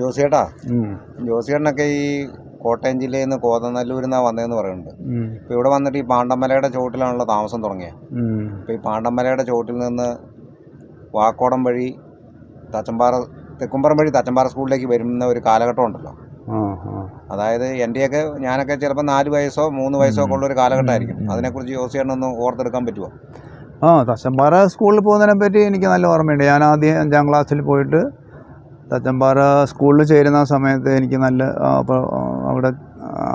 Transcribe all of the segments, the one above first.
ജോസിയേട്ടാ. ജോസിയേട്ടനൊക്കെ ഈ കോട്ടയം ജില്ലയിൽ നിന്ന് കോതനല്ലൂരിൽ നിന്നാണ് വന്നതെന്ന് പറയുന്നുണ്ട് ഇപ്പൊ ഇവിടെ വന്നിട്ട് ഈ പാണ്ടമലയുടെ ചോട്ടിലാണല്ലോ താമസം തുടങ്ങിയത് ഇപ്പൊ ഈ പാണ്ടമലയുടെ ചോട്ടിൽ നിന്ന് വാക്കോടം വഴി തച്ചമ്പാറ തെക്കുംപറം വഴി തച്ചമ്പാറ സ്കൂളിലേക്ക് വരുന്ന ഒരു കാലഘട്ടം ഉണ്ടല്ലോ. അതായത് എന്റെയൊക്കെ ഞാനൊക്കെ ചിലപ്പോൾ നാല് വയസ്സോ മൂന്ന് വയസ്സോ ഒക്കെ ഉള്ള ഒരു കാലഘട്ടമായിരിക്കും. അതിനെക്കുറിച്ച് ജോസിയേട്ടനൊന്ന് ഓർത്തെടുക്കാൻ പറ്റുമോ ആ തച്ചമ്പാറ സ്കൂളിൽ പോകുന്നതിനെ പറ്റി എനിക്ക് നല്ല ഓർമ്മയുണ്ട്. ഞാൻ ആദ്യം അഞ്ചാം ക്ലാസ്സിൽ പോയിട്ട് തച്ചമ്പാറ സ്കൂളിൽ ചേരുന്ന സമയത്ത് എനിക്ക് നല്ല അപ്പോൾ അവിടെ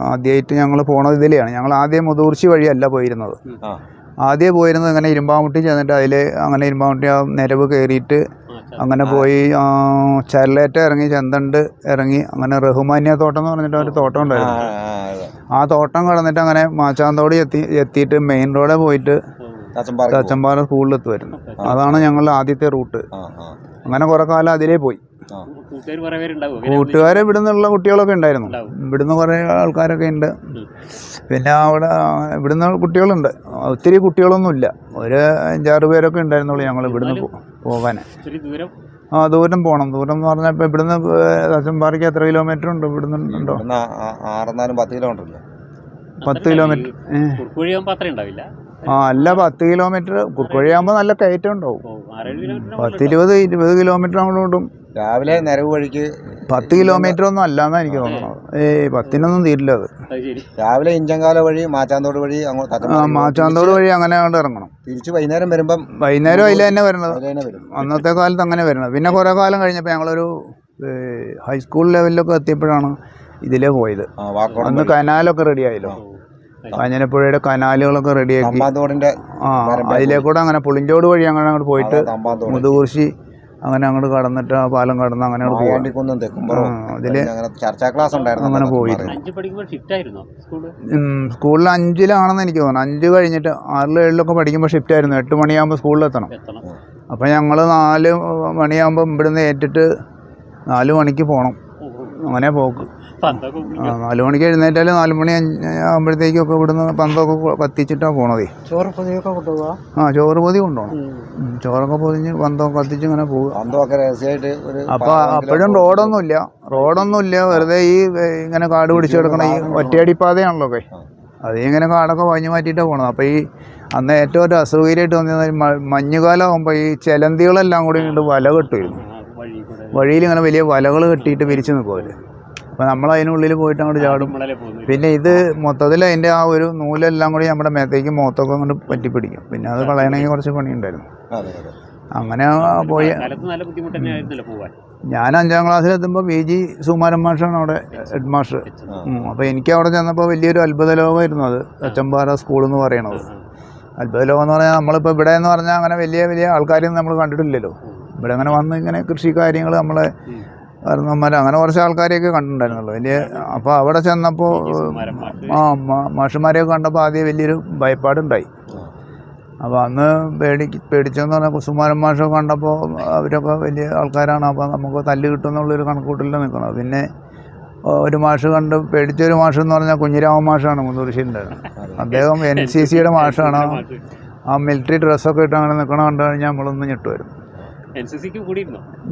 ആദ്യമായിട്ട് ഞങ്ങൾ പോണത് ഇതിലെയാണ്. ഞങ്ങൾ ആദ്യം മുതൂർച്ചി വഴിയല്ല പോയിരുന്നത്. ആ. ആദ്യം പോയിരുന്നത് അങ്ങനെ ഇരുമ്പാമുട്ടി ചെന്നിട്ട് അതിൽ അങ്ങനെ ഇരുമ്പാമുട്ടി ആ നിരവ് കയറിയിട്ട് അങ്ങനെ പോയി ചരലേറ്റ ഇറങ്ങി ചന്തണ്ട് ഇറങ്ങി അങ്ങനെ റഹ്മാനിയ തോട്ടം എന്ന് പറഞ്ഞിട്ട് ഒരു തോട്ടം ഉണ്ടായിരുന്നു. ആ, തോട്ടം കടന്നിട്ട് അങ്ങനെ മാച്ചാന്തോട് എത്തി എത്തിയിട്ട് മെയിൻ റോഡിൽ പോയിട്ട് തച്ചമ്പാറ സ്കൂളിലെത്തുമായിരുന്നു സ്കൂളിൽ എത്തുമായിരുന്നു അതാണ് ഞങ്ങളുടെ ആദ്യത്തെ റൂട്ട്. അങ്ങനെ കുറെ കാലം അതിലേ പോയി. കൂട്ടുകാർ കൂട്ടുകാരെ ഇവിടുന്നുള്ള കുട്ടികളൊക്കെ ഉണ്ടായിരുന്നു. ഇവിടുന്ന് കുറേ ആൾക്കാരൊക്കെ ഉണ്ട്. പിന്നെ അവിടെ ഇവിടുന്ന് കുട്ടികളുണ്ട്. ഒത്തിരി കുട്ടികളൊന്നുമില്ല. ഒരു അഞ്ചാറ് പേരൊക്കെ ഉണ്ടായിരുന്നുള്ളൂ ഞങ്ങൾ ഇവിടുന്ന് പോകാൻ ദൂരം. ആ ദൂരം പോകണം ദൂരം എന്ന് പറഞ്ഞാൽ ഇപ്പം ഇവിടുന്ന് തച്ചമ്പാറയ്ക്ക് എത്ര കിലോമീറ്റർ ഉണ്ട് ഇവിടുന്ന്? ഉണ്ടോ? ആറുന്നാലും പത്ത് കിലോമീറ്റർ പത്ത് കിലോമീറ്റർ ഉണ്ടാവില്ല. ആ അല്ല പത്ത് കിലോമീറ്റർ കുറുക്കുവഴിയാകുമ്പോൾ നല്ല കയറ്റം ഉണ്ടാവും. പത്തിരുപത് ഇരുപത് കിലോമീറ്റർ അങ്ങോട്ടും രാവിലെ നിരവ് വഴിക്ക് പത്ത് കിലോമീറ്റർ ഒന്നും അല്ലാന്നാ എനിക്ക് തോന്നുന്നത്. ഏയ് പത്തിനൊന്നും തീരില്ല അത്. അത് ശരി. രാവിലെ ഇഞ്ചങ്കാല വഴി മാച്ചാന്തോട് വഴി അങ്ങോട്ട് ആ മാച്ചാന്തോട് വഴി അങ്ങനെ അങ്ങോട്ട് ഇറങ്ങണം. തിരിച്ച് വൈകുന്നേരം വരുമ്പം വൈകുന്നേരം അതിൽ തന്നെ വരണത്. അന്നത്തെ കാലത്ത് അങ്ങനെ വരണത്. പിന്നെ കുറേ കാലം കഴിഞ്ഞപ്പോൾ ഞങ്ങളൊരു ഹൈസ്കൂൾ ലെവലിലൊക്കെ എത്തിയപ്പോഴാണ് ഇതിലേ പോയത്. അന്ന് കനാലൊക്കെ റെഡി ആയല്ലോ. കാഞ്ഞിരപ്പുഴയുടെ കനാലുകളൊക്കെ റെഡിയാക്കി ആ അതിലേക്കൂടെ അങ്ങനെ പുളിഞ്ചോട് വഴി അങ്ങനെ അങ്ങോട്ട് പോയിട്ട് മുതുകുറിശി അങ്ങനെ അങ്ങോട്ട് കടന്നിട്ട് ആ പാലം കടന്ന് അങ്ങനെ അതിൽ ചർച്ചാ ക്ലാസ് ഉണ്ടായിരുന്നു അങ്ങനെ അന്നത്തെ പോയി. തച്ചമ്പാറയിൽ. അഞ്ച് പഠിക്കുമ്പോൾ ഷിഫ്റ്റ് ആയിരുന്നോ സ്കൂൾ ഉം, സ്കൂളിൽ അഞ്ചിലാണെന്ന് എനിക്ക് തോന്നുന്നു. അഞ്ച് കഴിഞ്ഞിട്ട് ആറിലും ഏഴിലൊക്കെ പഠിക്കുമ്പോൾ ഷിഫ്റ്റ് ആയിരുന്നു. എട്ട് മണിയാകുമ്പോൾ സ്കൂളിൽ എത്തണം. എത്തണം. അപ്പോൾ ഞങ്ങൾ നാല് മണിയാകുമ്പോൾ ഇവിടുന്ന് ഏറ്റിട്ട് നാല് മണിക്ക് പോകണം അങ്ങനെ പോക്ക്. പന്തൊക്കെ ആ, നാല് മണിക്ക് എഴുന്നേറ്റാൽ നാല് മണി ആകുമ്പോഴത്തേക്കും ഒക്കെ ഇവിടുന്ന് പന്തൊക്കെ കത്തിച്ചിട്ടാണ് പോണതേ. ചോറ് പൊതിയൊക്കെ കൊണ്ടുപോവാ? ആ ചോറ് പൊതി കൊണ്ടുപോകണം ചോറൊക്കെ പൊതിഞ്ഞ് പന്തൊക്കെ കത്തിച്ച് ഇങ്ങനെ പോകും അപ്പൊ അപ്പോൾ അപ്പോഴും റോഡൊന്നുമില്ല. റോഡൊന്നുമില്ല. വെറുതെ ഈ ഇങ്ങനെ കാട് പിടിച്ചു കിടക്കണ ഈ ഒറ്റയടിപ്പാതയാണല്ലോ ഒക്കെ. അത് ഇങ്ങനെ കാടൊക്കെ വാങ്ങി മാറ്റിയിട്ടാണ് പോണത്. അപ്പോൾ ഈ അന്ന് ഏറ്റവും ഒരു അസൗകര്യമായിട്ട് വന്നിരുന്ന മഞ്ഞുകാലം ആകുമ്പോൾ ഈ ചെലന്തികളെല്ലാം കൂടി ഇങ്ങോട്ട് വല കെട്ടുമായിരുന്നു. വഴിയിൽ ഇങ്ങനെ വലിയ വലകൾ കെട്ടിയിട്ട് വിരിച്ച് നിൽക്കും അപ്പോൾ നമ്മൾ അതിനുള്ളിൽ പോയിട്ട് അങ്ങോട്ട് ചാടും. പിന്നെ ഇത് മൊത്തത്തിൽ അതിന്റെ ആ ഒരു നൂലെല്ലാം കൂടി നമ്മുടെ മേത്തേക്ക് മുഖത്തൊക്കെ അങ്ങോട്ട് പറ്റിപ്പിടിക്കും. പിന്നെ അത് കളയണമെങ്കിൽ കുറച്ച് പണിയുണ്ടായിരുന്നു. അങ്ങനെ പോയി. ഞാൻ അഞ്ചാം ക്ലാസ്സിലെത്തുമ്പോൾ പി ജി സുമാരൻ മാഷാണ് അവിടെ ഹെഡ് മാസ്റ്റർ. അപ്പോൾ എനിക്ക് അവിടെ ചെന്നപ്പോൾ വലിയൊരു അത്ഭുത ലോകമായിരുന്നു അത്. അച്ചമ്പാറ സ്കൂൾ എന്ന് പറയണത്. അത്ഭുത ലോകം എന്ന് പറഞ്ഞാൽ നമ്മളിപ്പോൾ ഇവിടെ എന്ന് പറഞ്ഞാൽ അങ്ങനെ വലിയ വലിയ ആൾക്കാരെയൊന്നും നമ്മൾ കണ്ടിട്ടില്ലല്ലോ. ഇവിടെ അങ്ങനെ വന്ന് ഇങ്ങനെ കൃഷി കാര്യങ്ങൾ നമ്മളെ കാരണവന്മാർ അങ്ങനെ കുറച്ച് ആൾക്കാരെയൊക്കെ കണ്ടിട്ടുണ്ടായിരുന്നുള്ളൂ. വലിയ അപ്പോൾ അവിടെ ചെന്നപ്പോൾ. ആ മാ- മാഷുമാരെയൊക്കെ കണ്ടപ്പോൾ ആദ്യം വലിയൊരു ഭയപ്പാടുണ്ടായി. അപ്പോൾ അന്ന് പേടി പേടിച്ചെന്ന് പറഞ്ഞാൽ കുസുമാരൻ മാഷൊക്കെ കണ്ടപ്പോൾ അവരൊക്കെ വലിയ ആൾക്കാരാണ് അപ്പോൾ നമുക്ക് തല്ല് കിട്ടുമെന്നുള്ളൊരു കണക്കൂട്ടില്ല നിൽക്കുന്നത് പിന്നെ ഒരു മാഷ് കണ്ട് പേടിച്ചൊരു മാഷ് എന്ന് പറഞ്ഞാൽ കുഞ്ഞിരാമൻ മാഷാണ് മുന്തൂർശിയിലുണ്ടായിരുന്നത് അദ്ദേഹം എൻ സി സിയുടെ മാഷാണ്. ആ മിലിറ്ററി ഡ്രസ്സൊക്കെ ഇട്ട് അങ്ങനെ നിൽക്കണ കണ്ടു കഴിഞ്ഞാൽ നമ്മളൊന്ന് ഞെട്ടുമായിരുന്നു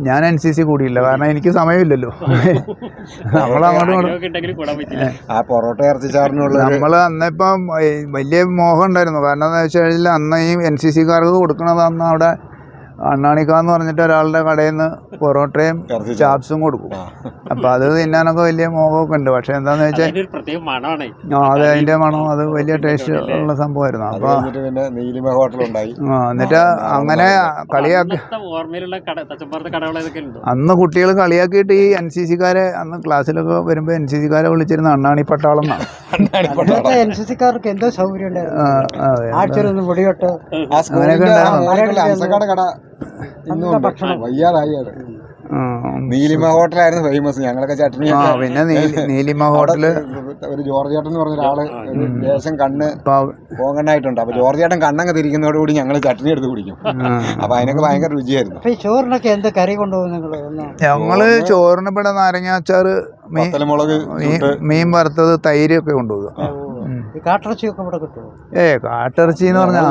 ഞാൻ എൻ സി സി കൂടിയില്ല കാരണം എനിക്ക് സമയമില്ലല്ലോ. ആ പൊറോട്ട നമ്മൾ അന്നിപ്പം വലിയ മോഹം ഉണ്ടായിരുന്നു. കാരണം എന്താ വെച്ച് കഴിഞ്ഞാൽ അന്ന് ഈ എൻ സി സിക്കാർക്ക് കൊടുക്കണത് അന്ന് അവിടെ അണ്ണാണിക്കാന്ന് പറഞ്ഞിട്ട് ഒരാളുടെ കടയിൽ നിന്ന് പൊറോട്ടയും ചാപ്സും കൊടുക്കും. അപ്പൊ അപ്പോൾ അത് തിന്നാനൊക്കെ വലിയ മോഹമൊക്കെ ഉണ്ട്. പക്ഷെ എന്താന്ന് വെച്ചാൽ അതിന്റെ ഒരു പ്രത്യേക മണമാണ്. ആ അത് അതിന്റെ മണം അത് വലിയ ടേസ്റ്റ് ഉള്ള സംഭവമായിരുന്നു. അപ്പൊ ആ, എന്നിട്ട് അങ്ങനെ കളിയാക്കി അന്ന് കുട്ടികൾ കളിയാക്കിയിട്ട് ഈ എൻ സി സിക്കാരെ അന്ന് ക്ലാസ്സിലൊക്കെ വരുമ്പോ എൻ സി സിക്കാരെ വിളിച്ചിരുന്ന അണ്ണാണി പട്ടാളം എന്നാണ്. അന്നത്തെ എൻ സി സിക്കാർക്ക് എന്തോ സൗകര്യം ഉണ്ടായിരുന്നു ആഴ്ചയിലൊന്ന് പൊടിയോട്ട് ഭക്ഷണം. വയ്യാറായി നീലിമ ഹോട്ടലായിരുന്നു ഫേമസ് ഞങ്ങളൊക്കെ ചട്നി ആ പിന്നെ നീലിമ ഹോട്ടൽ ഒരു ജോർജ് ചേട്ടൻ എന്ന് പറഞ്ഞ ഒരാൾ ഒരു ദേശം കണ്ണ് പോകണ്ടായിട്ടുണ്ട് അപ്പൊ ജോർജ് ചേട്ടൻ കണ്ണങ്ങ് തിരിക്കുന്നതോടുകൂടി ഞങ്ങൾ ചട്നി എടുത്ത് കുടിക്കും. അപ്പൊ അതിനൊക്കെ ഭയങ്കര രുചിയായിരുന്നു. അപ്പൊ ഈ ചോറിനൊക്കെ എന്ത് കറി കൊണ്ടുപോകും ഞങ്ങൾ ചോറിന് ഇവിടെ നാരങ്ങാച്ചാറ് മീൻ പത്തലമുളക് മീൻ- വറുത്തത് തൈര് ഒക്കെ കൊണ്ടുപോകുക. കാട്ടിറച്ചിയൊക്കെ ഇവിടെ കിട്ടുമോ ഏ കാട്ടിറച്ചി എന്ന് പറഞ്ഞാൽ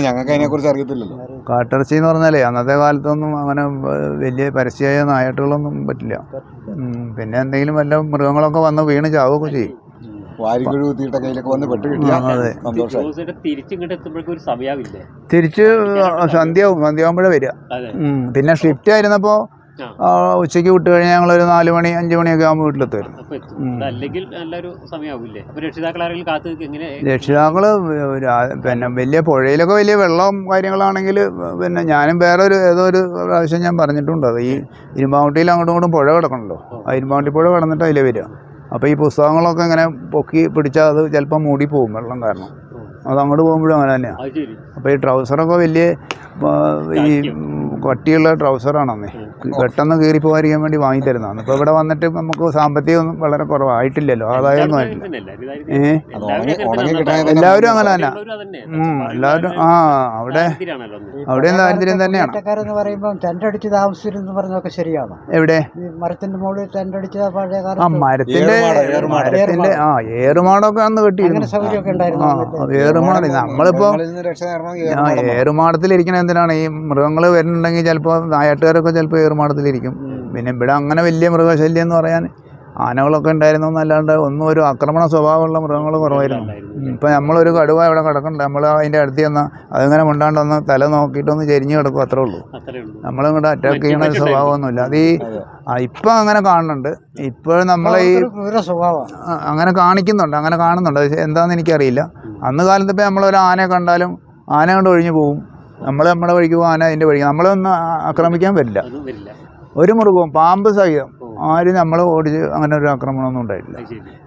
ഞങ്ങൾക്ക് അതിനെ കുറിച്ച് അറിയത്തില്ലല്ലോ. കാട്ടിറച്ചി എന്ന് പറഞ്ഞാലേ അന്നത്തെ കാലത്തൊന്നും അങ്ങനെ വലിയ പരസ്യമായ നായാട്ടുകളൊന്നും പറ്റില്ല. പിന്നെ എന്തെങ്കിലും വല്ല മൃഗങ്ങളൊക്കെ വന്ന് വീണ് ചാവുകയൊക്കെ ചെയ്യും. തിരിച്ച് സന്ധ്യാവും സന്ധ്യാവുമ്പോഴേ വരിക. അതെ. പിന്നെ ഷിഫ്റ്റ് ആയിരുന്നപ്പോ. ഉച്ചയ്ക്ക് വിട്ട് കഴിഞ്ഞാൽ ഞങ്ങൾ ഒരു നാല് മണി അഞ്ച് മണിയൊക്കെ ആകുമ്പോൾ വീട്ടിലെത്തുമായിരുന്നു. രക്ഷിതാക്കൾ പിന്നെ വലിയ പുഴയിലൊക്കെ വലിയ വെള്ളം കാര്യങ്ങളാണെങ്കിൽ പിന്നെ ഞാനും വേറെ ഒരു ഏതോ ഒരു പ്രാവശ്യം ഞാൻ പറഞ്ഞിട്ടുണ്ട്. അത് ഈ ഇരുമ്പാവട്ടിയിൽ അങ്ങോട്ടും ഇങ്ങോട്ടും പുഴ കിടക്കണല്ലോ. ആ ഇരുമ്പാവട്ടി പുഴ കിടന്നിട്ട് അതിലേ വരിക. അപ്പോൾ ഈ പുസ്തകങ്ങളൊക്കെ ഇങ്ങനെ പൊക്കി പിടിച്ചാൽ അത് ചിലപ്പോൾ മൂടി പോകും വെള്ളം കാരണം. അത് അങ്ങോട്ട് പോകുമ്പോഴും അങ്ങനെ തന്നെയാണ് അപ്പോൾ ഈ ട്രൗസറൊക്കെ വലിയ ഈ കട്ടിയുള്ള ട്രൗസറാണെന്നേ പെട്ടെന്ന് കീറി പോകാതിരിക്കാൻ വേണ്ടി വാങ്ങി തരുന്നതാണ് ഇപ്പോൾ ഇവിടെ വന്നിട്ട് നമുക്ക് സാമ്പത്തികം വളരെ കുറവായിട്ടില്ലല്ലോ. ആദായമൊന്നും ആയിട്ടില്ല. ഏ? എല്ലാവരും അങ്ങനെ തന്നെ ഉം, എല്ലാവരും ആ അവിടെ അവിടെയും ദാരിദ്ര്യം തന്നെയാണ്. എന്ന് പറയുമ്പോൾ ടെന്റ് അടിച്ച് താമസിച്ചിരുന്നു പറഞ്ഞതൊക്കെ ശരിയാണോ. എവിടെ? മരത്തിന്റെ മുകളിൽ ടെന്റ് അടിച്ച പഴയ ആ മരത്തിന്റെ. മരത്തിന്റെ ആ ഏറുമാടൊക്കെ അന്ന് കെട്ടിയിരുന്നു. ആ ഏറുമാട് നമ്മളിപ്പോ ഏറുമാടത്തിൽ ഇരിക്കണ എന്തിനാണ്? ഈ മൃഗങ്ങൾ വരുന്നുണ്ടെങ്കിൽ ചിലപ്പോൾ നായാട്ടുകാരൊക്കെ ചിലപ്പോൾ ഏറുമാടത്തിലിരിക്കും പിന്നെ ഇവിടെ അങ്ങനെ വലിയ മൃഗശല്യം എന്ന് പറയാൻ ആനകളൊക്കെ ഉണ്ടായിരുന്നു എന്നല്ലാണ്ട് ഒന്നും ഒരു ആക്രമണ സ്വഭാവമുള്ള മൃഗങ്ങൾ കുറവായിരുന്നു. ഇപ്പം നമ്മളൊരു കടുവ ഇവിടെ കിടക്കണ്ട നമ്മൾ അതിന്റെ അടുത്ത് ചെന്നാൽ അതിങ്ങനെ മുണ്ടാണ്ടൊന്ന് തല നോക്കിയിട്ടൊന്ന് ചെരിഞ്ഞ് കിടക്കും അത്രേ ഉള്ളൂ. നമ്മളിങ്ങോട്ട് അറ്റാക്ക് ചെയ്യുന്ന ഒരു സ്വഭാവമൊന്നുമില്ല. അത് ഈ ഇപ്പം അങ്ങനെ കാണുന്നുണ്ട്. ഇപ്പോൾ നമ്മളെ ഈ അങ്ങനെ കാണിക്കുന്നുണ്ട്. അങ്ങനെ കാണുന്നുണ്ട്. എന്താണെന്ന് എനിക്കറിയില്ല. അന്ന് കാലത്ത് ഇപ്പം നമ്മളൊരു ആനയെ കണ്ടാലും ആന കൊണ്ട് ഒഴിഞ്ഞു പോകും നമ്മൾ നമ്മുടെ വഴിക്ക് പോകാൻ അതിന്റെ വഴിക്ക് നമ്മളൊന്നും ആക്രമിക്കാൻ പറ്റില്ല അതും വരില്ല. ഒരു മൃഗവും പാമ്പ് സഹിതം ആരും നമ്മൾ ഓടിച്ച് അങ്ങനെ ഒരു ആക്രമണമൊന്നും ഉണ്ടായിട്ടില്ല.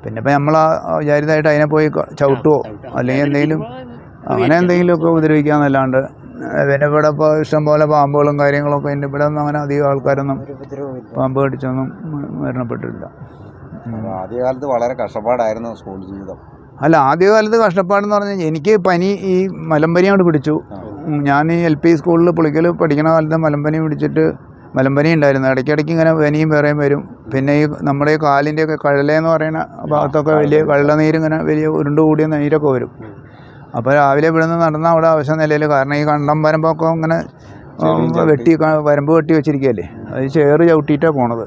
പിന്നെ ഇപ്പം നമ്മൾ വിചാരിതായിട്ട് അതിനെ പോയി ചവിട്ടുവോ? അല്ലെങ്കിൽ എന്തെങ്കിലും അങ്ങനെ എന്തെങ്കിലുമൊക്കെ ഉപദ്രവിക്കാന്നല്ലാണ്ട് പിന്നെ ഇവിടെ ഇപ്പോൾ ഇഷ്ടംപോലെ പാമ്പുകളും കാര്യങ്ങളൊക്കെ ഉണ്ട്. ഇവിടെ ഒന്നും അങ്ങനെ അധികം ആൾക്കാരൊന്നും പാമ്പ് കടിച്ചൊന്നും മരണപ്പെട്ടിട്ടില്ല. ആദ്യകാലത്ത് വളരെ കഷ്ടപ്പാടായിരുന്നു സ്കൂൾ ജീവിതം. അല്ല ആദ്യകാലത്ത് കഷ്ടപ്പാടെന്ന് പറഞ്ഞാൽ എനിക്ക് പനി ഈ മലമ്പനി അങ്ങോട്ട് പിടിച്ചു. ഞാൻ ഈ എൽ പി സ്കൂളിൽ പുളിക്കൽ പഠിക്കണ കാലത്ത് മലമ്പനി പിടിച്ചിട്ട് മലമ്പനി ഉണ്ടായിരുന്നു. ഇടയ്ക്കിടയ്ക്ക് ഇങ്ങനെ പനിയും വേറെയും വരും. പിന്നെ ഈ നമ്മുടെ ഈ കാലിന്റെയൊക്കെ കഴലെന്ന് പറയുന്ന ഭാഗത്തൊക്കെ വലിയ വെള്ളനീരിങ്ങനെ ഇങ്ങനെ വലിയ ഉരുണ്ട് കൂടിയ നീരൊക്കെ വരും. അപ്പോൾ രാവിലെ ഇവിടുന്ന് നടന്ന അവിടെ ആവശ്യം നിലയിൽ കാരണം ഈ കണ്ടം വരമ്പൊക്കെ ഇങ്ങനെ വെട്ടി വരമ്പ് വെട്ടി വെച്ചിരിക്കുകയല്ലേ അത് ചേറ് ചവിട്ടിയിട്ടാണ് പോണത്.